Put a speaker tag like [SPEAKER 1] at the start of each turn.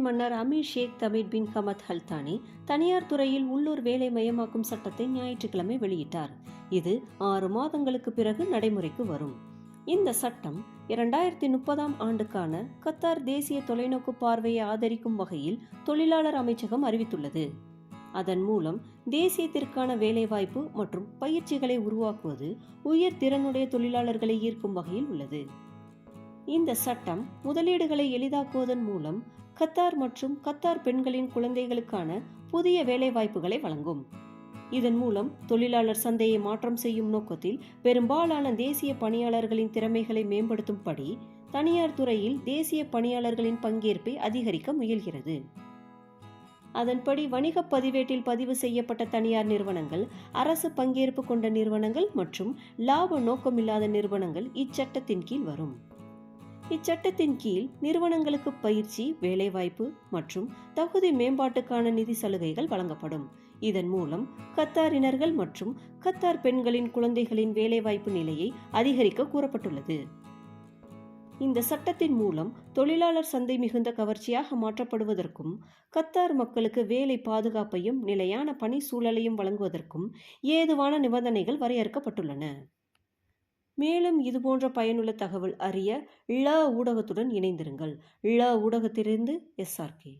[SPEAKER 1] மன்னர் அமீர் ஷேக் தமீர் bin Hamad ஹல்தானி தனியார் துறையில் உள்ளூர் வேலை மயமாக்கும் சட்டத்தை ஞாயிற்றுக்கிழமை வெளியிட்டார். இது ஆறு மாதங்களுக்கு பிறகு நடைமுறைக்கு வரும். இந்த சட்டம் இரண்டாயிரத்தி முப்பதாம் ஆண்டுக்கான கத்தார் தேசிய தொலைநோக்கு பார்வையை ஆதரிக்கும் வகையில் தொழிலாளர் அமைச்சகம் அறிவித்துள்ளது. அதன் மூலம் தேசியத்திற்கான வேலைவாய்ப்பு மற்றும் பயிற்சிகளை உருவாக்குவது உயர் திறனுடைய தொழிலாளர்களை ஈர்க்கும் வகையில் உள்ளது. இந்த சட்டம் முதலீடுகளை எளிதாக்குவதன் மூலம் கத்தார் மற்றும் கத்தார் பெண்களின் குழந்தைகளுக்கான புதிய வேலைவாய்ப்புகளை வழங்கும். இதன் மூலம் தொழிலாளர் சந்தையை மாற்றம் செய்யும் நோக்கத்தில் பெரும்பாலான தேசிய பணியாளர்களின் திறமைகளை மேம்படுத்தும்படி தனியார் துறையில் தேசிய பணியாளர்களின் பங்கேற்பை அதிகரிக்க முயல்கிறது. அதன்படி வணிகப் பதிவேட்டில் பதிவு செய்யப்பட்ட தனியார் நிறுவனங்கள் அரசு பங்கேற்பு கொண்ட நிறுவனங்கள் மற்றும் லாப நோக்கமில்லாத நிறுவனங்கள் இச்சட்டத்தின் கீழ் வரும். இச்சட்டத்தின் கீழ் நிறுவனங்களுக்கு பயிற்சி வேலைவாய்ப்பு மற்றும் தகுதி மேம்பாட்டுக்கான நிதி சலுகைகள் வழங்கப்படும். இதன் மூலம் கத்தாரினர்கள் மற்றும் கத்தார் பெண்களின் குழந்தைகளின் வேலைவாய்ப்பு நிலையை அதிகரிக்க கூறப்பட்டுள்ளது. இந்த சட்டத்தின் மூலம் தொழிலாளர் சந்தை மிகுந்த கவர்ச்சியாக மாற்றப்படுவதற்கும் கத்தார் மக்களுக்கு வேலை பாதுகாப்பையும் நிலையான பணி சூழலையும் வழங்குவதற்கும் ஏதுவான நிபந்தனைகள் வரையறுக்கப்பட்டுள்ளன. மேலும் இதுபோன்ற பயனுள்ள தகவல் அறிய ழ ஊடகத்துடன் இணைந்திருங்கள். ழ ஊடகத்திலிருந்து எஸ்ஆர்கே